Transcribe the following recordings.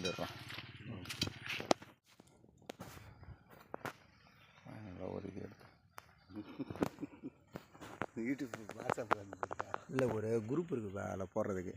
வந்துடுறோம். நல்லா ஒரு இது யூடியூப் வாட்ஸ்அப்பில் இல்லை ஒரு குரூப் இருக்குப்பா அதில் போடுறதுக்கு.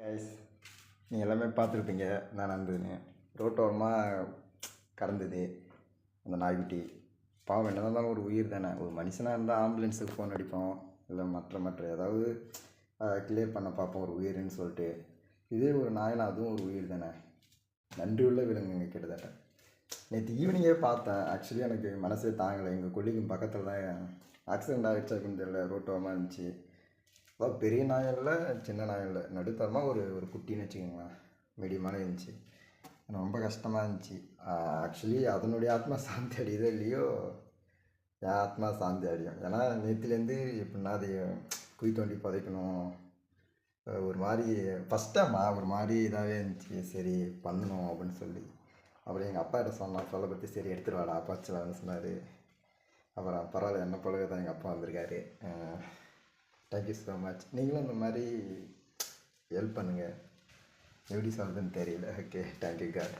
கைஸ் நீங்கள் எல்லாமே பார்த்துருப்பீங்க. நான் நடந்ததுன்னு ரோட்டோரமாக கடந்தது. அந்த நாய்க்குட்டி. பாவம் என்ன இருந்தாலும் ஒரு உயிர் தானே. ஒரு மனுஷனாக இருந்தால் ஆம்புலன்ஸுக்கு ஃபோன் அடிப்போம். இல்லை மற்ற மற்ற ஏதாவது கிளியர் பண்ண பார்ப்போம். ஒரு உயிர்னு சொல்லிட்டு. இதே ஒரு நாயினா அதுவும் ஒரு உயிர் தானே. நன்றி உள்ள விலங்குங்க கிட்டத்தட்ட. நேற்று ஈவினிங்கே பார்த்தேன். ஆக்சுவலி எனக்கு மனசே தாங்கலை. எங்கள் கொல்லிக்கும் பக்கத்தில் தான். ஆக்சிடெண்ட் ஆகிடுச்சா அப்படின்னு தெரியல. ரோட்டோரமாக இருந்துச்சு. அதாவது பெரிய நாயும் இல்லை சின்ன நாயும் இல்லை. நடுத்தரமாக ஒரு ஒரு குட்டின்னு வச்சுக்கோங்களேன். மீடியமான இருந்துச்சு. ரொம்ப கஷ்டமாக இருந்துச்சு. ஆக்சுவலி அதனுடைய ஆத்மா சாந்தி அடையுதோ இல்லையோ? என் ஆத்மா சாந்தி அடையும். ஏன்னா நேற்றுலேருந்து எப்படின்னா அது குழி தோண்டி புதைக்கணும். ஒரு மாதிரி ஃபஸ்ட் டைமா ஒரு மாதிரி இதாகவே இருந்துச்சு. சரி பண்ணணும் அப்படின்னு சொல்லி. அப்புறம் எங்கள் அப்பா கிட்ட சொன்னான் சொல்ல பற்றி சரி எடுத்துகிட்டு வாடா. பச்சலான்னு சொன்னார். அப்புறம் பரவாயில்ல என்ன போலவே தான் எங்கள் அப்பா வந்திருக்காரு. தேங்க்யூ ஸோ மச் நீங்களும் இந்த மாதிரி ஹெல்ப் பண்ணுங்கள் எப்படி சொல்கிறதுன்னு தெரியல. Okay thank you God